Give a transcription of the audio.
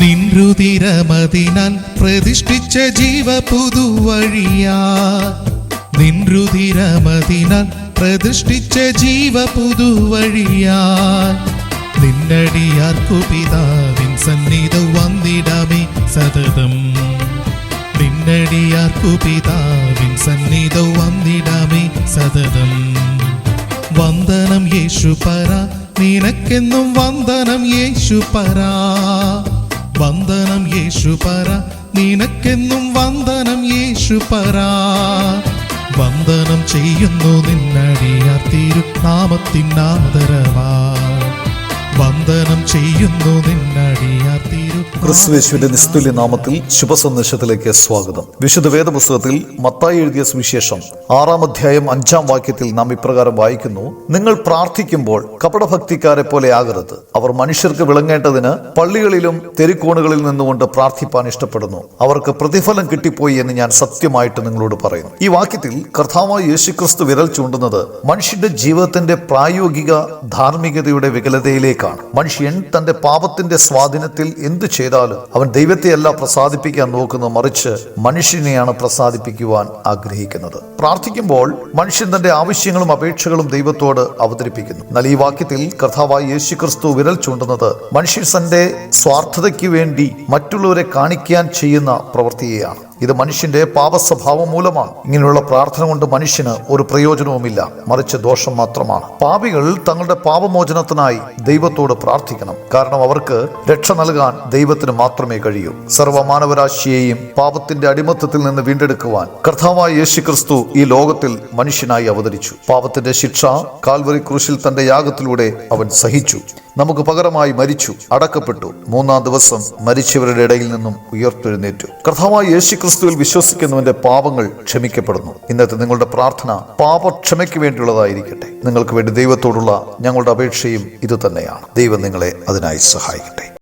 നിൻരുതിരമതിനാൽ പ്രതിഷ്ഠിച്ച ജീവ പുതുവഴിയാ നിൻരുതിരമതിനാൽ പ്രതിഷ്ഠിച്ച ജീവ പുതുവഴിയാ നിന്നടിയാർക്കു പിതാവിൻ സന്നിധ വന്നിടമേ സതതം. നിന്നടിയാർക്കു പിതാവിൻ സന്നിധ വന്നിടമേ സതതം. വന്ദനം യേശു പര നിനക്കെന്നും വന്ദനം യേശു പര വന്ദനം യേശു പറ. നിനക്കെന്നും വന്ദനം യേശു പറ. വന്ദനം ചെയ്യുന്നു നിന്നടിയാർ തിരുനാമത്തിനാദരവാ വന്ദനം ചെയ്യുന്നു തിരു ക്രിസ്തുവേശുവിന്റെ നിസ്തുല്യ നാമത്തിൽ ശുഭസന്ദേശത്തിലേക്ക് സ്വാഗതം. വിശുദ്ധ വേദപുസ്തകത്തിൽ മത്തായി എഴുതിയ സുവിശേഷം ആറാം അധ്യായം അഞ്ചാം വാക്യത്തിൽ നാം ഇപ്രകാരം വായിക്കുന്നു നിങ്ങൾ പ്രാർത്ഥിക്കുമ്പോൾ കപടഭക്തിക്കാരെ പോലെ ആകരുത്. അവർ മനുഷ്യർക്ക് വിളങ്ങേണ്ടതിന് പള്ളികളിലും തെരുക്കോണുകളിൽ നിന്നുകൊണ്ട് പ്രാർത്ഥിപ്പാൻ ഇഷ്ടപ്പെടുന്നു. അവർക്ക് പ്രതിഫലം കിട്ടിപ്പോയി എന്ന് ഞാൻ സത്യമായിട്ട് നിങ്ങളോട് പറയുന്നു. ഈ വാക്യത്തിൽ കർത്താവായ യേശുക്രിസ്തു വിരൽ ചൂണ്ടുന്നത് മനുഷ്യന്റെ ജീവിതത്തിന്റെ പ്രായോഗിക ധാർമ്മികതയുടെ വികലതയിലേക്കാണ്. മനുഷ്യൻ തന്റെ പാപത്തിന്റെ സ്വാധീനത്തിൽ എന്തു ചെയ്താലും അവൻ ദൈവത്തെയല്ല പ്രസാദിപ്പിക്കാൻ നോക്കുന്നത് മറിച്ച് മനുഷ്യനെയാണ് പ്രസാദിപ്പിക്കുവാൻ ആഗ്രഹിക്കുന്നത്. പ്രാർത്ഥിക്കുമ്പോൾ മനുഷ്യൻ തന്റെ ആവശ്യങ്ങളും അപേക്ഷകളും ദൈവത്തോട് അവതരിപ്പിക്കുന്നു. എന്നാൽ ഈ വാക്യത്തിൽ കർത്താവായ യേശു ക്രിസ്തു വിരൽ ചൂണ്ടുന്നത് മനുഷ്യൻ തന്റെ സ്വാർത്ഥതയ്ക്ക് വേണ്ടി മറ്റുള്ളവരെ കാണിക്കാൻ ചെയ്യുന്ന പ്രവൃത്തിയെയാണ്. ഇത് മനുഷ്യന്റെ പാപസ്വഭാവം മൂലമാണ്. ഇങ്ങനെയുള്ള പ്രാർത്ഥന കൊണ്ട് മനുഷ്യന് ഒരു പ്രയോജനവുമില്ല. മറിച്ച് ദോഷം മാത്രമാണ്. പാപികൾ തങ്ങളുടെ പാപമോചനത്തിനായി ദൈവത്തോട് പ്രാർത്ഥിക്കണം. കാരണം അവർക്ക് രക്ഷ നൽകാൻ ദൈവത്തിന് മാത്രമേ കഴിയൂ. സർവമാനവരാശിയെയും പാപത്തിന്റെ അടിമത്തത്തിൽ നിന്ന് വീണ്ടെടുക്കുവാൻ കർത്താവായ യേശു ക്രിസ്തു ഈ ലോകത്തിൽ മനുഷ്യനായി അവതരിച്ചു. പാപത്തിന്റെ ശിക്ഷ കാൽവറി ക്രൂശിൽ തന്റെ യാഗത്തിലൂടെ അവൻ സഹിച്ചു. നമുക്ക് പകരമായി മരിച്ചു അടക്കപ്പെട്ടു. മൂന്നാം ദിവസം മരിച്ചവരുടെ ഇടയിൽ നിന്നും ഉയർത്തെഴുന്നേറ്റു. കർത്താവായ യേശു ക്രിസ്തുവിൽ വിശ്വസിക്കുന്നവന്റെ പാപങ്ങൾ ക്ഷമിക്കപ്പെടുന്നു. ഇന്നത്തെ നിങ്ങളുടെ പ്രാർത്ഥന പാപക്ഷമയ്ക്ക് വേണ്ടിയുള്ളതായിരിക്കട്ടെ. നിങ്ങൾക്ക് വേണ്ടി ദൈവത്തോടുള്ള ഞങ്ങളുടെ അപേക്ഷയും ഇത് തന്നെയാണ് ദൈവം നിങ്ങളെ അതിനായി സഹായിക്കട്ടെ.